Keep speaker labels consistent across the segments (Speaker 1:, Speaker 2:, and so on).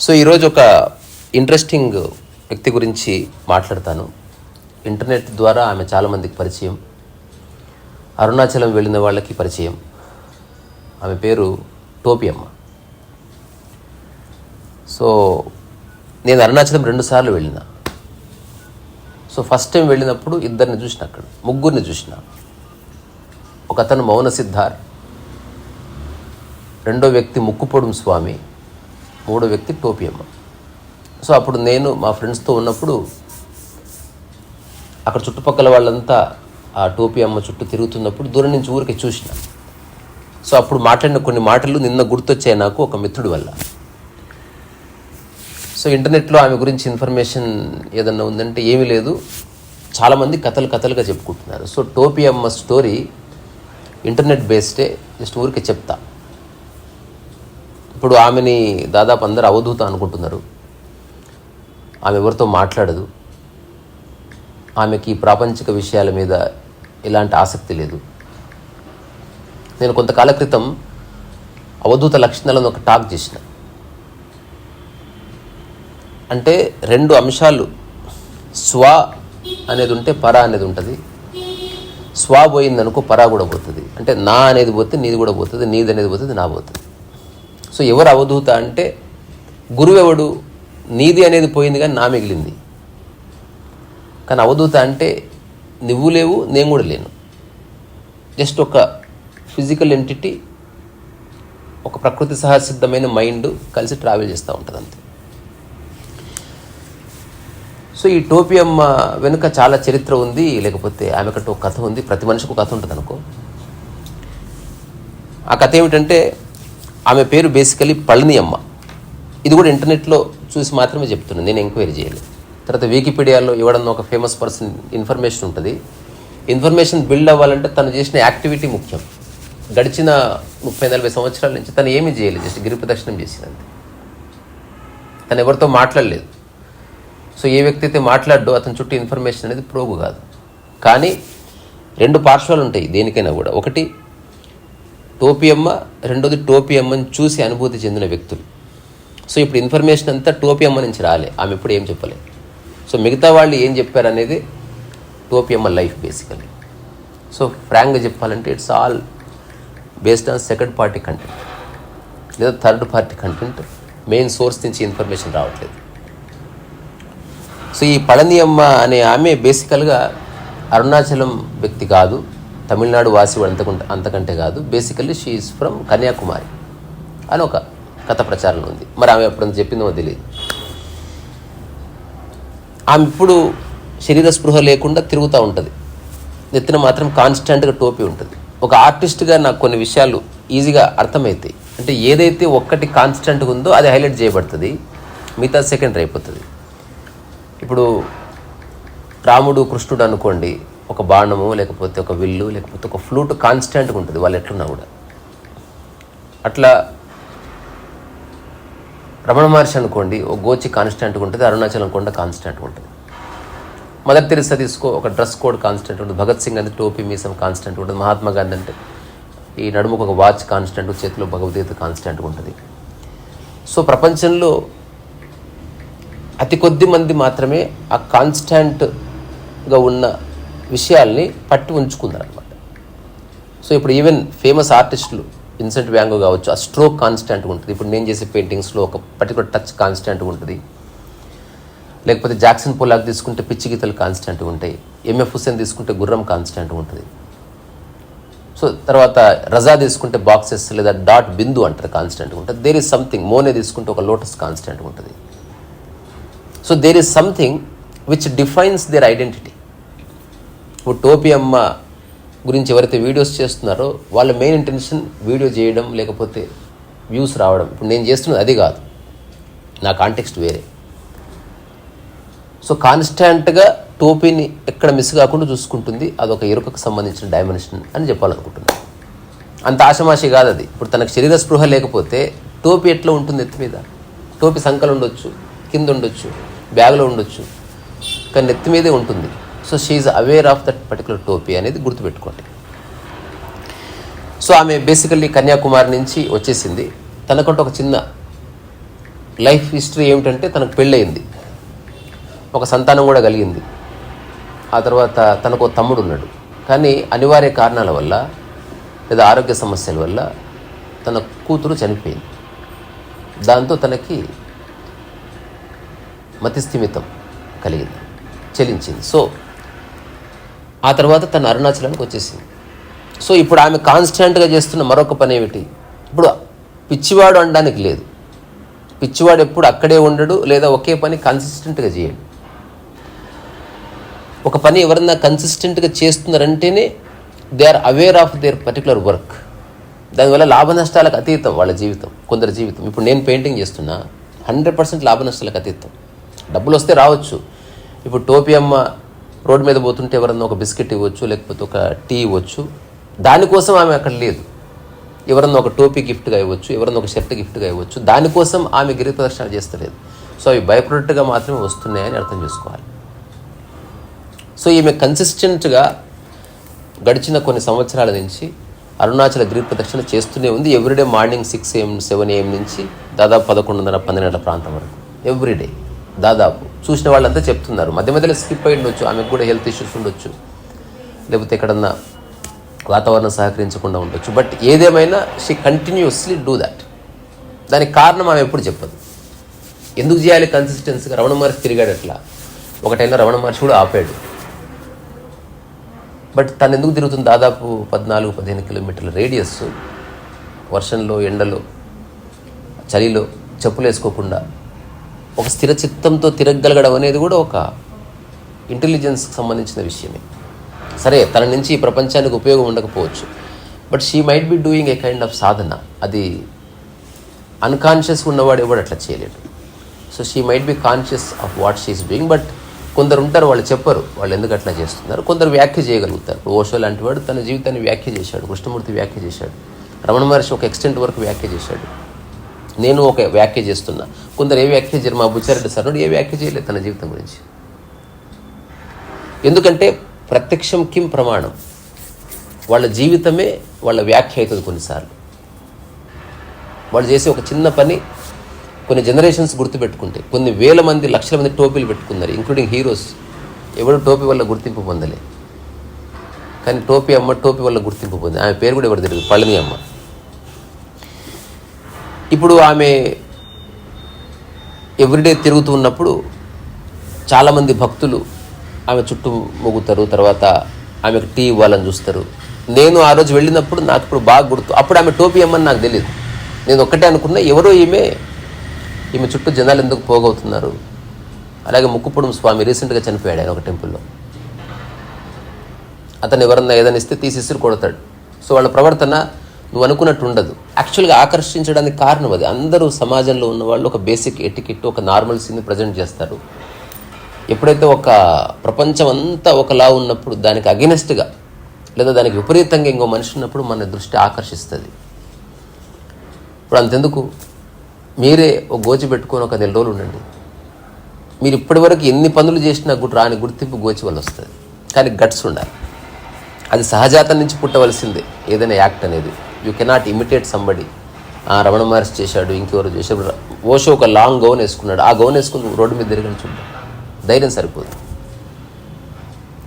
Speaker 1: So ఈరోజు ఒక interesting వ్యక్తి గురించి మాట్లాడతాను. ఇంటర్నెట్ ద్వారా ఆమె చాలామందికి పరిచయం. అరుణాచలం వెళ్ళిన వాళ్ళకి పరిచయం. ఆమె పేరు టోపి అమ్మ సో నేను అరుణాచలం రెండుసార్లు వెళ్ళిన. సో ఫస్ట్ టైం వెళ్ళినప్పుడు ఇద్దరిని చూసిన అక్కడ ముగ్గురిని చూసిన. ఒక అతను మౌన సిద్ధార్ రెండో వ్యక్తి ముక్కుపొడుం స్వామి. మూడో వ్యక్తి టోపి అమ్మ. సో అప్పుడు నేను మా ఫ్రెండ్స్తో ఉన్నప్పుడు అక్కడ చుట్టుపక్కల వాళ్ళంతా ఆ టోపీ అమ్మ చుట్టూ తిరుగుతున్నప్పుడు దూరం నుంచి ఊరికి చూసిన. సో అప్పుడు మాట్లాడిన కొన్ని మాటలు నిన్న గుర్తొచ్చాయి నాకు ఒక మిత్రుడి వల్ల. సో ఇంటర్నెట్లో ఆమె గురించి ఇన్ఫర్మేషన్ ఏదన్నా ఉందంటే ఏమీ లేదు. చాలామంది కథలు కథలుగా చెప్పుకుంటున్నారు. సో టోపీ అమ్మ స్టోరీ ఇంటర్నెట్ బేస్డే జస్ట్ ఊరికి చెప్తా. ఇప్పుడు ఆమెని దాదాపు అందరు అవధూత అనుకుంటున్నారు. ఆమె ఎవరితో మాట్లాడదు. ఆమెకి ప్రాపంచిక విషయాల మీద ఎలాంటి ఆసక్తి లేదు. నేను కొంతకాల క్రితం అవధూత లక్షణాలను ఒక టాక్ చేసిన. అంటే రెండు అంశాలు. స్వ అనేది ఉంటే పర అనేది ఉంటుంది. స్వ పోయిందనుకో పరా కూడా పోతుంది. అంటే నా అనేది పోతే నీది కూడా పోతుంది నీది అనేది పోతుంది నా పోతుంది. సో ఎవరు అవధూత అంటే గురువెవడు? నీది అనేది పోయింది కానీ నా మిగిలింది. కానీ అవధూత అంటే నువ్వు లేవు నేను కూడా లేను. జస్ట్ ఒక ఫిజికల్ ఎంటిటీ ఒక ప్రకృతి సహసిద్ధమైన మైండ్ కలిసి ట్రావెల్ చేస్తూ ఉంటుంది అంతే సో ఈ టోపీ అమ్మ వెనుక చాలా చరిత్ర ఉంది లేకపోతే ఆమెకట్టు ఒక కథ ఉంది ప్రతి మనిషికి ఒక కథ ఉంటుంది అనుకో ఆ కథ ఏమిటంటే ఆమె పేరు బేసికలీ పళని అమ్మ. ఇది కూడా ఇంటర్నెట్లో చూసి మాత్రమే చెప్తున్నాను నేను ఎంక్వైరీ చేయలేదు. తర్వాత వికీపీడియాలో ఇవ్వడం ఒక ఫేమస్ పర్సన్ ఇన్ఫర్మేషన్ ఉంటుంది. ఇన్ఫర్మేషన్ బిల్డ్ అవ్వాలంటే తను చేసిన యాక్టివిటీ ముఖ్యం. గడిచిన ముప్పై నలభై సంవత్సరాల నుంచి తను ఏమీ చేయలేదు జస్ట్ గిరి ప్రదక్షిణం చేసిందంతే. తను ఎవరితో మాట్లాడలేదు. సో ఏ వ్యక్తి అయితే మాట్లాడో అతని చుట్టూ ఇన్ఫర్మేషన్ అనేది ప్రోగు కాదు. కానీ రెండు పార్శ్వాలు ఉంటాయి దేనికైనా కూడా. ఒకటి టోపియమ్మ అమ్మ రెండోది టోపీ అమ్మని చూసి అనుభూతి చెందిన వ్యక్తులు. సో ఇప్పుడు ఇన్ఫర్మేషన్ అంతా టోపీ అమ్మ నుంచి రాలే. ఆమె ఇప్పుడు ఏం చెప్పలే? సో మిగతా వాళ్ళు ఏం చెప్పారు అనేది అమ్మ లైఫ్ బేసికలీ సో ఫ్రాంక్గా చెప్పాలంటే it's all based on second party content లేదా third party content main source నుంచి ఇన్ఫర్మేషన్ రావట్లేదు. సో ఈ పళనియమ్మ అనే ఆమె బేసికల్గా అరుణాచలం వ్యక్తి కాదు. తమిళనాడు వాసి అంతకుంట అంతకంటే కాదు. బేసికల్లీ షీఈస్ ఫ్రమ్ కన్యాకుమారి అని ఒక కథ ప్రచారంలో ఉంది. మరి ఆమె ఎప్పుడంత చెప్పిందో తెలియదు. ఆమె ఇప్పుడు శరీర స్పృహ లేకుండా తిరుగుతూ ఉంటుంది. నెత్తిన మాత్రం కాన్స్టెంట్గా టోపీ ఉంటుంది. ఒక ఆర్టిస్ట్గా నాకు కొన్ని విషయాలు ఈజీగా అర్థమవుతాయి అంటే ఏదైతే ఒక్కటి కాన్స్టెంట్గా ఉందో అది హైలైట్ చేయబడుతుంది. మిగతా సెకండరీ అయిపోతుంది. ఇప్పుడు రాముడు కృష్ణుడు అనుకోండి ఒక బాణము లేకపోతే ఒక విల్లు లేకపోతే ఒక ఫ్లూట్ కాన్స్టెంట్గా ఉంటుంది వాళ్ళు ఎట్లున్నా కూడా. అట్లా రమణ మహర్షి అనుకోండి ఒక గోచి కాన్స్టెంట్గా ఉంటుంది అరుణాచలం కొండ కాన్స్టెంట్గా ఉంటుంది. మదర్ తెరిసా తీసుకో ఒక డ్రెస్ కోడ్ కాన్స్టెంట్ ఉంటుంది భగత్ సింగ్ అంటే టోపీ మీసం కాన్స్టెంట్ ఉంటుంది మహాత్మా గాంధీ అంటే ఈ నడుముకు ఒక వాచ్ కాన్స్టెంట్ చేతిలో భగవద్గీత కాన్స్టెంట్గా ఉంటుంది. సో ప్రపంచంలో అతి కొద్ది మంది మాత్రమే ఆ కాన్స్టాంట్గా ఉన్న విషయాల్ని పట్టి ఉంచుకున్నారనమాట సో ఇప్పుడు ఈవెన్ ఫేమస్ ఆర్టిస్టులు ఇన్సెంట్ వ్యాంగో కావచ్చు ఆ స్ట్రోక్ కాన్స్టాంట్గా ఉంటుంది. ఇప్పుడు నేను చేసే పెయింటింగ్స్లో ఒక పర్టికులర్ టచ్ కాన్స్టాంట్గా ఉంటుంది. లేకపోతే జాక్సన్ పోలాక్ తీసుకుంటే పిచ్చి గీతలు కాన్స్టాంట్గా ఉంటాయి. ఎంఎఫ్ హుసేన్ తీసుకుంటే గుర్రం కాన్స్టాంట్గా ఉంటుంది. సో తర్వాత రజా తీసుకుంటే బాక్సెస్ లేదా డాట్ బిందు అంటారు కాన్స్టెంట్ ఉంటుంది. దేర్ ఇస్ సంథింగ్ మోనే తీసుకుంటే ఒక లోటస్ కాన్స్టెంట్ ఉంటుంది. So there is something which defines their identity ఇప్పుడు టోపీ అమ్మ గురించి ఎవరైతే వీడియోస్ చేస్తున్నారో వాళ్ళ మెయిన్ ఇంటెన్షన్ వీడియో చేయడం లేకపోతే వ్యూస్ రావడం. ఇప్పుడు నేను చేస్తున్నది అది కాదు. నా కాంటెక్స్ట్ వేరే. సో కాన్స్టాంట్గా టోపీని ఎక్కడ మిస్ కాకుండా చూసుకుంటుంది. అదొక ఎరుకకు సంబంధించిన డైమెన్షన్ అని చెప్పాలనుకుంటున్నాను అంత ఆశమాషి కాదు అది. ఇప్పుడు తనకు శరీర స్పృహ లేకపోతే టోపీ ఎట్లా ఉంటుంది ఎత్తి మీద? టోపీ సంకలు ఉండొచ్చు కింద ఉండొచ్చు బ్యాగ్లో ఉండొచ్చు కానీ నెత్తి మీదే ఉంటుంది. So she's aware of that particular టోపీ అనేది గుర్తుపెట్టుకోండి. సో ఆమె బేసికల్లీ కన్యాకుమారి నుంచి వచ్చేసింది. తనకంటూ ఒక చిన్న లైఫ్ హిస్టరీ ఏమిటంటే తనకు పెళ్ళయింది. ఒక సంతానం కూడా కలిగింది. ఆ తర్వాత తనకు తమ్ముడు ఉన్నాడు. కానీ అనివార్య కారణాల వల్ల లేదా ఆరోగ్య సమస్యల వల్ల తన కూతురు చనిపోయింది. దాంతో తనకి మతిస్థిమితం కలిగింది చెలించింది. సో ఆ తర్వాత తను అరుణాచలానికి వచ్చేసింది. సో ఇప్పుడు ఆమె కాన్స్టెంట్గా చేస్తున్న మరొక పని ఏమిటి? ఇప్పుడు పిచ్చివాడు అనడానికి లేదు. పిచ్చివాడు ఎప్పుడు అక్కడే ఉండడు లేదా ఒకే పని కన్సిస్టెంట్గా చేయడు. ఒక పని ఎవరన్నా కన్సిస్టెంట్గా చేస్తున్నారంటేనే they are aware of their particular work దానివల్ల లాభ నష్టాలకు అతీతం వాళ్ళ జీవితం కొందరి జీవితం. ఇప్పుడు నేను పెయింటింగ్ చేస్తున్నా హండ్రెడ్ పర్సెంట్ లాభ నష్టాలకు అతీతం. డబ్బులు వస్తే రావచ్చు. ఇప్పుడు టోపీ అమ్మ రోడ్డు మీద పోతుంటే ఎవరన్నా ఒక బిస్కెట్ ఇవ్వచ్చు లేకపోతే ఒక టీ ఇవ్వచ్చు. దానికోసం ఆమె అక్కడ లేదు. ఎవరన్నా ఒక టోపీ గిఫ్ట్గా ఇవ్వచ్చు ఎవరన్నా ఒక షర్ట్ గిఫ్ట్గా ఇవ్వచ్చు. దానికోసం ఆమె గిరి ప్రదర్శన చేస్తలేదు. సో అవి బై ప్రొడక్ట్గా మాత్రమే వస్తున్నాయని అర్థం చేసుకోవాలి. సో ఈమె కన్సిస్టెంట్గా గడిచిన కొన్ని సంవత్సరాల నుంచి అరుణాచల గిరి ప్రదక్షిణ చేస్తూనే ఉంది. Everyday morning six AM seven AM నుంచి దాదాపు పదకొండున్నర పన్నెండు గంటల ప్రాంతం వరకు. ఎవ్రీడే దాదాపు చూసిన వాళ్ళంతా చెప్తున్నారు. మధ్య మధ్యలో స్కిప్ అయి ఉండొచ్చు ఆమెకు కూడా హెల్త్ ఇష్యూస్ ఉండొచ్చు. లేకపోతే ఎక్కడన్నా వాతావరణం సహకరించకుండా ఉండొచ్చు. బట్ ఏదేమైనా షీ కంటిన్యూస్లీ డూ దాట్. దానికి కారణం ఆమె ఎప్పుడు చెప్పదు. ఎందుకు చేయాలి కన్సిస్టెన్సీగా రమణ మహర్షి తిరిగాడు అట్లా. ఒకటైనా రమణ మహర్షి కూడా ఆపాడు. బట్ తను ఎందుకు తిరుగుతుంది? దాదాపు పద్నాలుగు పదిహేను కిలోమీటర్ల రేడియస్ వర్షంలో ఎండలో చలిలో చెప్పులు వేసుకోకుండా ఒక స్థిర చిత్తంతో తిరగగలగడం అనేది కూడా ఒక ఇంటెలిజెన్స్కి సంబంధించిన విషయమే. సరే తన నుంచి ఈ ప్రపంచానికి ఉపయోగం ఉండకపోవచ్చు. But she might be doing a kind of సాధన. అది అన్కాన్షియస్ ఉన్నవాడు ఎవడు అట్లా చేయలేడు. So she might be conscious of what she's doing but కొందరు ఉంటారు వాళ్ళు చెప్పరు వాళ్ళు ఎందుకు అట్లా చేస్తున్నారు. కొందరు వ్యాఖ్య చేయగలుగుతారు. ఓషో లాంటి వాడు తన జీవితాన్ని వ్యాఖ్య చేశాడు కృష్ణమూర్తి వ్యాఖ్య చేశాడు రమణ మహర్షి ఒక ఎక్స్టెంట్ వరకు వ్యాఖ్య చేశాడు. నేను ఒక వ్యాఖ్య చేస్తున్నా. కొందరు ఏ వ్యాఖ్య చేయరు? మా బుచ్చారెడ్డి సరుడు ఏ వ్యాఖ్య చేయలేదు తన జీవితం గురించి. ఎందుకంటే ప్రత్యక్షం కిం ప్రమాణం? వాళ్ళ జీవితమే వాళ్ళ వ్యాఖ్య అవుతుంది కొన్నిసార్లు. వాళ్ళు చేసే ఒక చిన్న పని కొన్ని జనరేషన్స్ గుర్తుపెట్టుకుంటే కొన్ని వేల మంది లక్షల మంది టోపీలు పెట్టుకున్నారు ఇంక్లూడింగ్ హీరోస్ ఎవరు టోపీ వల్ల గుర్తింపు పొందలే? కానీ టోపీ అమ్మ టోపీ వల్ల గుర్తింపు పొంది ఆమె పేరు కూడా ఎవరు తెలియదు? పళని అమ్మ. ఇప్పుడు ఆమె ఎవ్రీడే తిరుగుతూ ఉన్నప్పుడు చాలామంది భక్తులు ఆమె చుట్టూ మొగుతారు తర్వాత ఆమెకు టీ ఇవ్వాలని చూస్తారు. నేను ఆ రోజు వెళ్ళినప్పుడు నాకు ఇప్పుడు బాగా గుర్తు అప్పుడు ఆమె టోపీ అమ్మని నాకు తెలియదు నేను ఒక్కటే అనుకున్నా ఎవరో ఈమె ఈమె చుట్టూ జనాలు ఎందుకు పోగవుతున్నారు? అలాగే ముక్కుపుడం స్వామి రీసెంట్గా చనిపోయాడు ఆయన ఒక టెంపుల్లో అతను ఎవరన్నా ఏదైనా ఇస్తే తీసేసి కొడతాడు. సో వాళ్ళ ప్రవర్తన నువ్వు అనుకున్నట్టు ఉండదు యాక్చువల్గా ఆకర్షించడానికి కారణం అది. అందరూ సమాజంలో ఉన్న వాళ్ళు ఒక బేసిక్ ఎటికెట్ ఒక నార్మల్ సీన్ ప్రజెంట్ చేస్తారు. ఎప్పుడైతే ఒక ప్రపంచం అంతా ఒకలా ఉన్నప్పుడు దానికి అగెనెస్ట్గా లేదా దానికి విపరీతంగా ఇంకో మనిషి ఉన్నప్పుడు మన దృష్టి ఆకర్షిస్తుంది. ఇప్పుడు అంతెందుకు? మీరే ఒక గోచి పెట్టుకొని ఒక నెల రోజులు ఉండండి. మీరు ఇప్పటివరకు ఎన్ని పనులు చేసినా కూడా రాని గుర్తింపు గోచి వల్ల వస్తుంది. కానీ గట్స్ ఉండాలి. అది సహజాతం నుంచి పుట్టవలసిందే ఏదైనా యాక్ట్ అనేది. You cannot imitate somebody Ramana Maharshi చేశాడు ఇంకెవరు చేశాడు. ఓషో ఒక లాంగ్ గౌన్ వేసుకున్నాడు. ఆ గౌన్ వేసుకుని రోడ్డు మీద తిరిగిన చూద్దాం ధైర్యం సరిపోదు.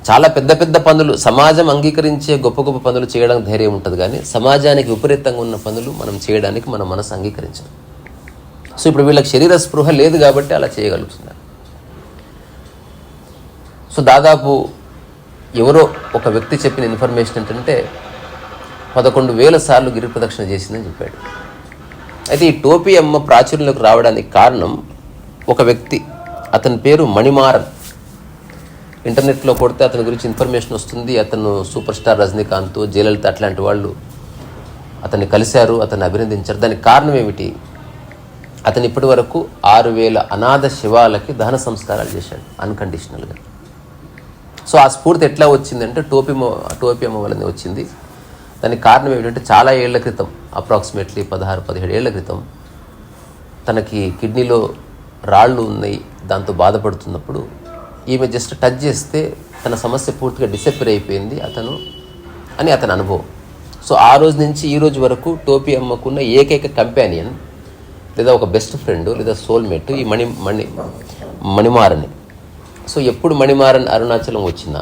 Speaker 1: చాలా పెద్ద పెద్ద పనులు సమాజం అంగీకరించే గొప్ప గొప్ప పనులు చేయడానికి ధైర్యం ఉంటుంది కానీ సమాజానికి విపరీతంగా ఉన్న పనులు మనం చేయడానికి మన మనసు అంగీకరించదు. సో ఇప్పుడు వీళ్ళకి శరీర స్పృహ లేదు కాబట్టి అలా చేయగలుగుతున్నారు. సో దాదాపు ఎవరో ఒక వ్యక్తి చెప్పిన ఇన్ఫర్మేషన్ ఏంటంటే పదకొండు వేల సార్లు గిరి ప్రదక్షిణ చేసిందని చెప్పాడు. అయితే ఈ టోపీ అమ్మ ప్రాచుర్యంలోకి రావడానికి కారణం ఒక వ్యక్తి. అతని పేరు మణిమారన్. ఇంటర్నెట్లో కొడితే అతని గురించి ఇన్ఫర్మేషన్ వస్తుంది. అతను సూపర్ స్టార్ రజనీకాంత్ జయలలిత అట్లాంటి వాళ్ళు అతన్ని కలిశారు అతన్ని అభినందించారు. దానికి కారణం ఏమిటి? అతను ఇప్పటి వరకు ఆరు వేల అనాథ శివాలకి దహన సంస్కారాలు చేశాడు అన్కండిషనల్గా. సో ఆ స్ఫూర్తి ఎట్లా వచ్చిందంటే టోపీ టోపీ అమ్మ వల్లనే వచ్చింది. దానికి కారణం ఏమిటంటే చాలా ఏళ్ళ క్రితం అప్రాక్సిమేట్లీ పదహారు పదిహేడు ఏళ్ళ క్రితం తనకి కిడ్నీలో రాళ్ళు ఉన్నాయి దాంతో బాధపడుతున్నప్పుడు ఈమె జస్ట్ టచ్ చేస్తే తన సమస్య పూర్తిగా డిసప్పేర్ అయిపోయింది అతను అని అతని అనుభవం. సో ఆ రోజు నుంచి ఈ రోజు వరకు టోపీ అమ్మకున్న ఏకైక కంపానియన్ లేదా ఒక బెస్ట్ ఫ్రెండ్ లేదా సోల్మేట్ ఈ మణి మణి మణిమారని. సో ఎప్పుడు మణిమారన్ అరుణాచలం వచ్చినా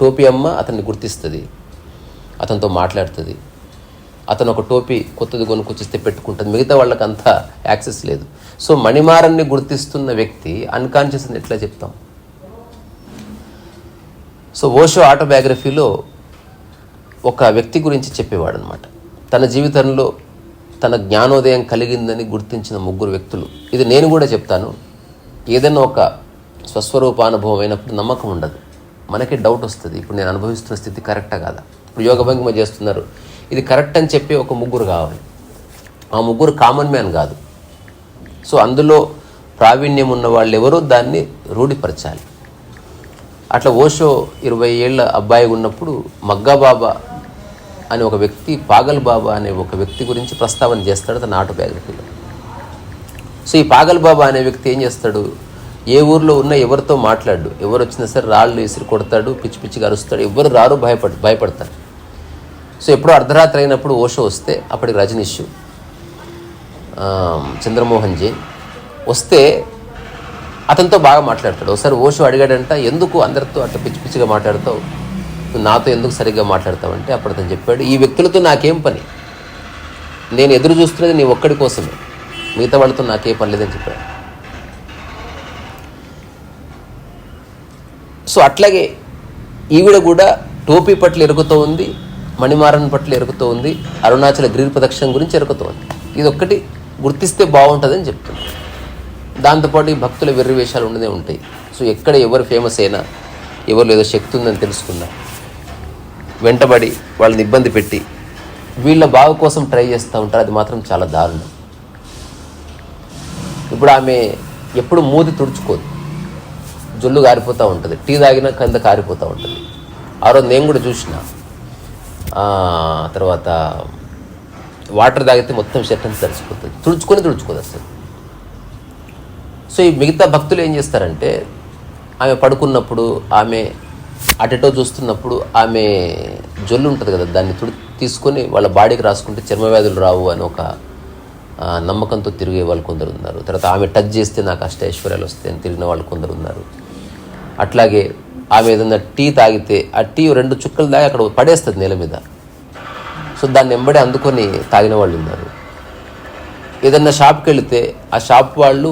Speaker 1: టోపీ అమ్మ అతన్ని గుర్తిస్తుంది. అతనితో మాట్లాడుతుంది. అతను ఒక టోపీ కొత్తది కొనుక్కొచ్చిస్తే పెట్టుకుంటుంది. మిగతా వాళ్ళకి అంత యాక్సెస్ లేదు. సో మణిమారన్ని గుర్తిస్తున్న వ్యక్తి అన్కాన్షియస్ అని ఎట్లా చెప్తాం? సో ఓషో ఆటోబయోగ్రఫీలో ఒక వ్యక్తి గురించి చెప్పేవాడు అనమాట తన జీవితంలో తన జ్ఞానోదయం కలిగిందని గుర్తించిన ముగ్గురు వ్యక్తులు. ఇది నేను కూడా చెప్తాను. ఏదైనా ఒక స్వస్వరూపానుభవం అయినప్పుడు నమ్మకం ఉండదు. మనకి డౌట్ వస్తుంది. ఇప్పుడు నేను అనుభవిస్తున్న స్థితి కరెక్టా కాదా? ఇప్పుడు యోగ భంగిమ చేస్తున్నారు. ఇది కరెక్ట్ అని చెప్పి ఒక ముగ్గురు కావాలి. ఆ ముగ్గురు కామన్ మ్యాన్ కాదు. సో అందులో ప్రావీణ్యం ఉన్న వాళ్ళు ఎవరో దాన్ని రూఢిపరచాలి. అట్లా ఓషో ఇరవై ఏళ్ళ అబ్బాయి ఉన్నప్పుడు మగ్గా బాబా అనే ఒక వ్యక్తి పాగల్ బాబా అనే ఒక వ్యక్తి గురించి ప్రస్తావన చేస్తాడు తన ఆటోబయోగ్రఫీలో సో ఈ పాగల్ బాబా అనే వ్యక్తి ఏం చేస్తాడు? ఏ ఊర్లో ఉన్న ఎవరితో మాట్లాడు? ఎవరు వచ్చినా సరే రాళ్ళు విసిరి కొడతాడు పిచ్చి పిచ్చిగా అరుస్తాడు ఎవరు రారు భయపడ భయపడతారు సో ఎప్పుడో అర్ధరాత్రి అయినప్పుడు ఓషో వస్తే అప్పటికి రజనీష్ చంద్రమోహన్ జీ వస్తే అతనితో బాగా మాట్లాడతాడు. ఒకసారి ఓషో అడిగాడంట ఎందుకు అందరితో అట్లా పిచ్చి పిచ్చిగా మాట్లాడతావు? నువ్వు నాతో ఎందుకు సరిగ్గా మాట్లాడతావు? అంటే అప్పుడు అతను చెప్పాడు ఈ వ్యక్తులతో నాకేం పని? నేను ఎదురు చూస్తున్నది నీ ఒక్కడి కోసమే. మిగతా వాళ్ళతో నాకే పని లేదని చెప్పాడు. సో అట్లాగే ఈవిడ కూడా టోపీ పట్ల ఎరుగుతూ ఉంది. మణిమారన్ పట్ల ఎరుకుతూ ఉంది అరుణాచల గిరి ప్రదక్షిణ గురించి ఎరుకుతూ ఉంది ఇది ఒక్కటి గుర్తిస్తే బాగుంటుందని చెప్తుంది. దాంతోపాటు ఈ భక్తుల వెర్రివేషాలు ఉండనే ఉంటాయి. సో ఎక్కడ ఎవరు ఫేమస్ అయినా ఎవరు ఏదో శక్తి ఉందని తెలుసుకున్నా వెంటబడి వాళ్ళని ఇబ్బంది పెట్టి వీళ్ళ బాగు కోసం ట్రై చేస్తూ ఉంటారు అది మాత్రం చాలా దారుణం. ఇప్పుడు ఆమె ఎప్పుడు మూతి తుడుచుకోదు. జొల్లు కారిపోతూ ఉంటుంది. టీ తాగినా కింద కారిపోతూ ఉంటుంది. ఆ రోజు నేను కూడా చూసినా. తర్వాత వాటర్ తాగితే మొత్తం షర్ట్ అంతా తడిసిపోతుంది. తుడుచుకొని తుడుచుకోదు అసలు. సో ఈ మిగతా భక్తులు ఏం చేస్తారంటే ఆమె పడుకున్నప్పుడు ఆమె అటెటో చూస్తున్నప్పుడు ఆమె జొల్లు ఉంటుంది కదా దాన్ని తుడి తీసుకొని వాళ్ళ బాడీకి రాసుకుంటే చర్మ వ్యాధులు రావు అని ఒక నమ్మకంతో తిరిగే వాళ్ళు కొందరు ఉన్నారు. తర్వాత ఆమె టచ్ చేస్తే నాకు అష్ట ఐశ్వర్యాలు వస్తాయని తిరిగిన వాళ్ళు కొందరు ఉన్నారు. అట్లాగే ఆమె ఏదైనా టీ తాగితే ఆ టీ రెండు చుక్కలు తాగి అక్కడ పడేస్తుంది నేల మీద. సో దాన్ని వెంబడి అందుకొని తాగిన వాళ్ళు ఉన్నారు. ఏదన్నా షాప్కి వెళితే ఆ షాప్ వాళ్ళు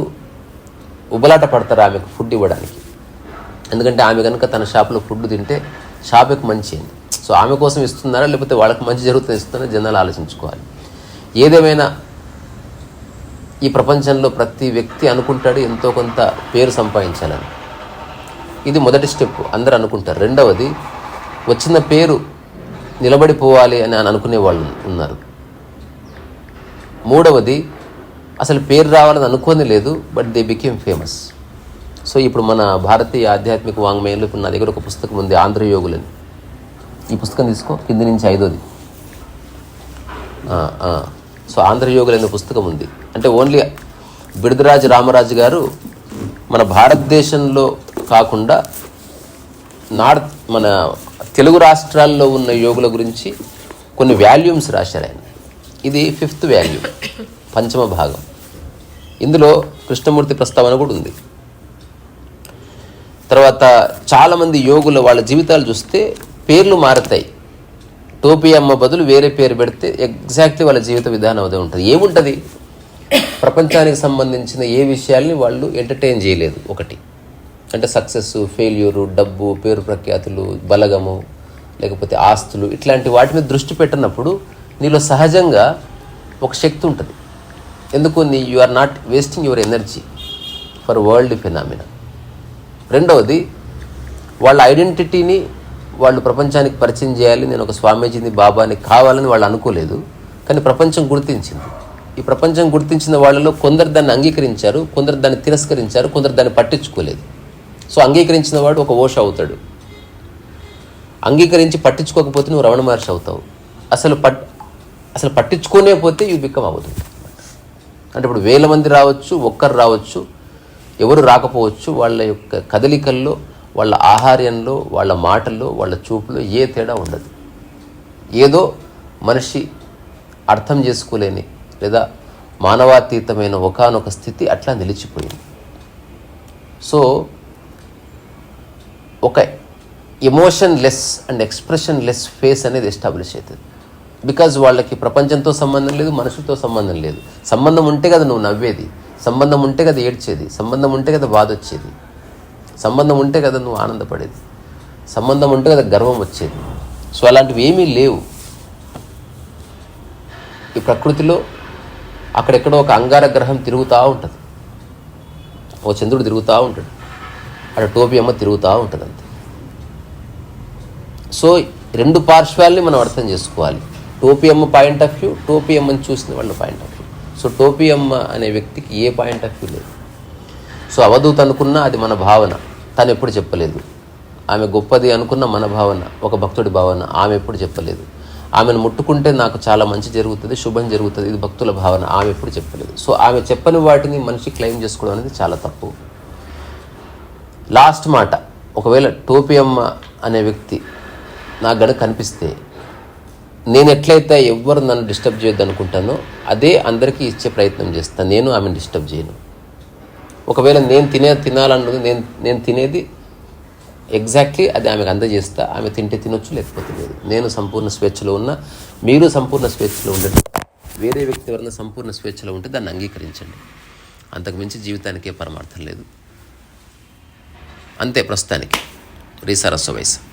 Speaker 1: ఉబలాట పడతారు ఆమెకు ఫుడ్ ఇవ్వడానికి. ఎందుకంటే ఆమె కనుక తన షాప్లో ఫుడ్ తింటే షాప్కి మంచి అయింది సో ఆమె కోసం ఇస్తున్నారా లేకపోతే వాళ్ళకి మంచి జరుగుతుంది ఇస్తున్నారా జనాలు ఆలోచించుకోవాలి. ఏదేమైనా ఈ ప్రపంచంలో ప్రతి వ్యక్తి అనుకుంటాడు ఎంతో కొంత పేరు సంపాదించాలని. ఇది మొదటి స్టెప్ అందరు అనుకుంటారు. రెండవది వచ్చిన పేరు నిలబడిపోవాలి అని అని అనుకునే వాళ్ళు ఉన్నారు. మూడవది అసలు పేరు రావాలని అనుకోని లేదు but they became famous so ఇప్పుడు మన భారతీయ ఆధ్యాత్మిక వాంగ్మయంలో ఇప్పుడు నా దగ్గర ఒక పుస్తకం ఉంది ఆంధ్రయోగులని. ఈ పుస్తకం తీసుకో కింది నుంచి ఐదోది. సో ఆంధ్రయోగులు అనే పుస్తకం ఉంది. అంటే ఓన్లీ బిడదరాజు రామరాజు గారు మన భారతదేశంలో కాకుండా నార్త్ మన తెలుగు రాష్ట్రాల్లో ఉన్న యోగుల గురించి కొన్ని వాల్యూమ్స్ రాశారు ఆయన. ఇది ఫిఫ్త్ వాల్యూమ్ పంచమ భాగం. ఇందులో కృష్ణమూర్తి ప్రస్తావన కూడా ఉంది. తర్వాత చాలామంది యోగుల వాళ్ళ జీవితాలు చూస్తే పేర్లు మారుతాయి. టోపీ అమ్మ బదులు వేరే పేరు పెడితే ఎగ్జాక్ట్లీ వాళ్ళ జీవిత విధానం అదే ఉంటుంది. ఏముంటుంది? ప్రపంచానికి సంబంధించిన ఏ విషయాల్ని వాళ్ళు ఎంటర్టైన్ చేయలేదు ఒకటి. అంటే సక్సెస్ ఫెయిల్యూరు డబ్బు పేరు ప్రఖ్యాతులు బలగము లేకపోతే ఆస్తులు ఇట్లాంటి వాటి మీద దృష్టి పెట్టినప్పుడు నీలో సహజంగా ఒక శక్తి ఉంటుంది. ఎందుకు? నీ you are not wasting your energy for world phenomena రెండవది వాళ్ళ ఐడెంటిటీని వాళ్ళు ప్రపంచానికి పరిచయం చేయాలి. నేను ఒక స్వామీజీని బాబాని కావాలని వాళ్ళు అనుకోలేదు. కానీ ప్రపంచం గుర్తించింది. ఈ ప్రపంచం గుర్తించిన వాళ్ళలో కొందరు దాన్ని అంగీకరించారు కొందరు దాన్ని తిరస్కరించారు కొందరు దాన్ని పట్టించుకోలేదు. సో అంగీకరించిన వాడు ఒక ఓష అవుతాడు. అంగీకరించి పట్టించుకోకపోతే నువ్వు రమణ మహర్షి అవుతావు. అసలు పట్ అసలు పట్టించుకోనే పోతే యూ బికమ్ అవుతుంది అంటే ఇప్పుడు వేల మంది రావచ్చు ఒక్కరు రావచ్చు ఎవరు రాకపోవచ్చు వాళ్ళ యొక్క కదలికల్లో వాళ్ళ ఆహార్యంలో వాళ్ళ మాటల్లో వాళ్ళ చూపులో ఏ తేడా ఉండదు. ఏదో మనిషి అర్థం చేసుకోలేని లేదా మానవాతీతమైన ఒకానొక స్థితి అట్లా నిలిచిపోయింది. సో ఒక emotion less and expression less face అనేది ఎస్టాబ్లిష్ అవుతుంది. బికాజ్ వాళ్ళకి ప్రపంచంతో సంబంధం లేదు మనుషులతో సంబంధం లేదు. సంబంధం ఉంటే కదా నువ్వు నవ్వేది. సంబంధం ఉంటే కదా ఏడ్చేది. సంబంధం ఉంటే కదా బాధ వచ్చేది సంబంధం ఉంటే కదా నువ్వు ఆనందపడేది. సంబంధం ఉంటే కదా గర్వం వచ్చేది. సో అలాంటివి ఏమీ లేవు. ఈ ప్రకృతిలో అక్కడెక్కడో ఒక అంగార గ్రహం తిరుగుతూ ఉంటుంది. ఓ చంద్రుడు తిరుగుతూ ఉంటాడు. అక్కడ టోపీ అమ్మ తిరుగుతూ ఉంటుంది అంతే సో రెండు పార్శ్వాల్ని మనం అర్థం చేసుకోవాలి. టోపీ అమ్మ పాయింట్ ఆఫ్ వ్యూ టోపీ అమ్మని చూసిన వాళ్ళ పాయింట్ ఆఫ్ వ్యూ. సో టోపీ అమ్మ అనే వ్యక్తికి ఏ పాయింట్ ఆఫ్ వ్యూ లేదు. సో అవధూత్ అనుకున్నా అది మన భావన. తను ఎప్పుడు చెప్పలేదు. ఆమె గొప్పది అనుకున్న మన భావన ఒక భక్తుడి భావన ఆమె ఎప్పుడు చెప్పలేదు. ఆమెను ముట్టుకుంటే నాకు చాలా మంచి జరుగుతుంది శుభం జరుగుతుంది ఇది భక్తుల భావన ఆమె ఎప్పుడు చెప్పలేదు. సో ఆమె చెప్పని వాటిని మనిషి క్లెయిమ్ చేసుకోవడం అనేది చాలా తప్పు. లాస్ట్ మాట ఒకవేళ టోపీ అమ్మ అనే వ్యక్తి నాకు గనుక కనిపిస్తే నేను ఎట్లయితే ఎవ్వరు నన్ను డిస్టర్బ్ చేయొద్దు అనుకుంటానో అదే అందరికీ ఇచ్చే ప్రయత్నం చేస్తాను నేను ఆమెను డిస్టర్బ్ చేయను. ఒకవేళ నేను తినే తినాలన్నది నేను నేను తినేది ఎగ్జాక్ట్లీ అది ఆమెకు అందజేస్తా. ఆమె తింటే తినొచ్చు లేకపోతే లేదు. నేను సంపూర్ణ స్వేచ్ఛలో ఉన్నా మీరు సంపూర్ణ స్వేచ్ఛలో ఉండండి. వేరే వ్యక్తి వలన సంపూర్ణ స్వేచ్ఛలో ఉంటే దాన్ని అంగీకరించండి. అంతకుమించి జీవితానికే పరమార్థం లేదు. అంతే ప్రస్తుతానికి. రీసారస్వ వయసు